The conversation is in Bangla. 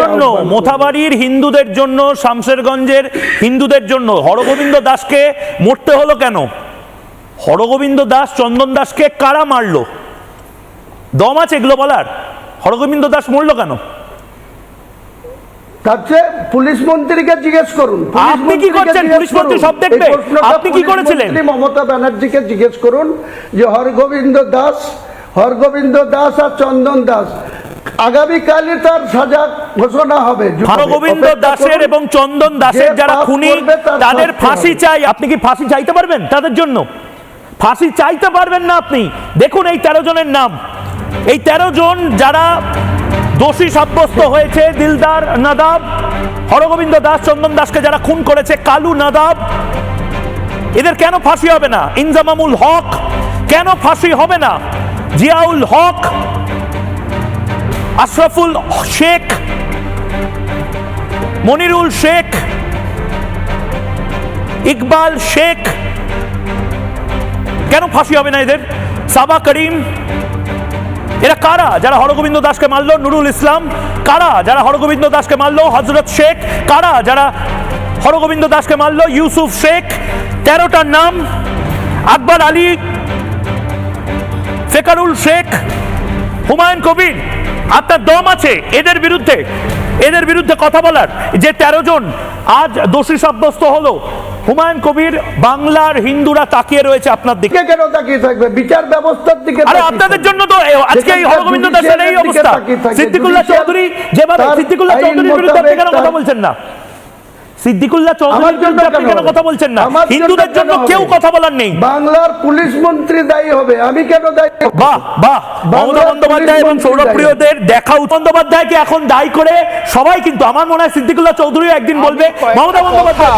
জন্য মোথাবাড়ির হিন্দুদের জন্য শামশেরগঞ্জের হিন্দুদের জন্য হরগোবিন্দ দাসকে মরতে হলো কেন? হরগোবিন্দ দাস চন্দন দাসকে কারা মারলো? দম আছে এগুলো বলার হরগোবিন্দ দাস মরলো কেন? তার চেয়ে পুলিশ মন্ত্রীকে জিজ্ঞেস করুন। আপনি কি করছেন? পুলিশ মন্ত্রী সব দেখবে। আপনি কি করেছিলেন? মমতা ব্যানার্জিকে জিজ্ঞেস করুন যে হরগোবিন্দ দাস হরগোবিন্দ দাস আর চন্দন দাস আগামীকালই তার সাজা ঘোষণা হবে। হরগোবিন্দ দাসের। এবং চন্দন দাসের যারা খুনি তাদের ফাঁসি চাই। আপনি কি ফাঁসি চাইতে পারবেন তাদের জন্য? ফাঁসি চাইতে পারবেন না আপনি। দেখুন এই তেরো জনের নাম। এই তেরো জন যারা দোষী সাব্যস্ত হয়েছে দিলদার নাদাব হরগোবিন্দ দাস চন্দন দাসকে যারা খুন করেছে কালু নাদাব এদের কেন ফাঁসি হবে না? ইনজামামুল হক কেন ফাঁসি হবে না? জিয়াউল হক আশরাফুল শেখ মনিরুল শেখ, ইকবাল শেখ, কেন ফাঁসি হবে না এদের? সাবা করিম, এরা কারা যারা হরগোবিন্দ দাসকে মারলো? নুরুল ইসলাম, কারা যারা হরগোবিন্দ দাসকে মারলো? হজরত শেখ, কারা যারা হরগোবিন্দ দাসকে মারলো? ইউসুফ শেখ তেরোটার নাম, আকবর আলী, ফেকারুল শেখ, হুমায়ুন কবির, আপনার দম আছে এদের বিরুদ্ধে। এদের বিরুদ্ধে কথা বলার যে তেরো জন আজ দোষী সাব্যস্ত হলো হুমায়ুন কবির বাংলার হিন্দুরা তাকিয়ে রয়েছে আপনার দিকে। কেন তাকিয়ে থাকবে? বিচার ব্যবস্থার দিকে আরে আপনাদের জন্য তো আজকে এই হরগোবিন্দ দাসের এই অবস্থা। সিদ্দিকুল্লাহ চৌধুরী যেভাবে সিদ্দিকুল্লাহ চৌধুরীর বিরুদ্ধে আপনি কেন কথা বলছেন না? সিদ্দিকুল্লাহ আমার চৌধুরীর বিরুদ্ধে আপনি কেন কেন কথা বলছেন না? হিন্দুদের জন্য কেউ কথা বলার নেই। বাংলার পুলিশ মন্ত্রী দায়ী হবে আমি কেন দায়ী বাহ বাহ। মমতা বন্দ্যোপাধ্যায় এবং সৌরভপ্রিয়দের দেখা বন্দ্যোপাধ্যায়কে এখন দায়ী করে সবাই কিন্তু আমার মনে হয় সিদ্দিকুল্লাহ চৌধুরী একদিন বলবে মমতা বন্দ্যোপাধ্যায়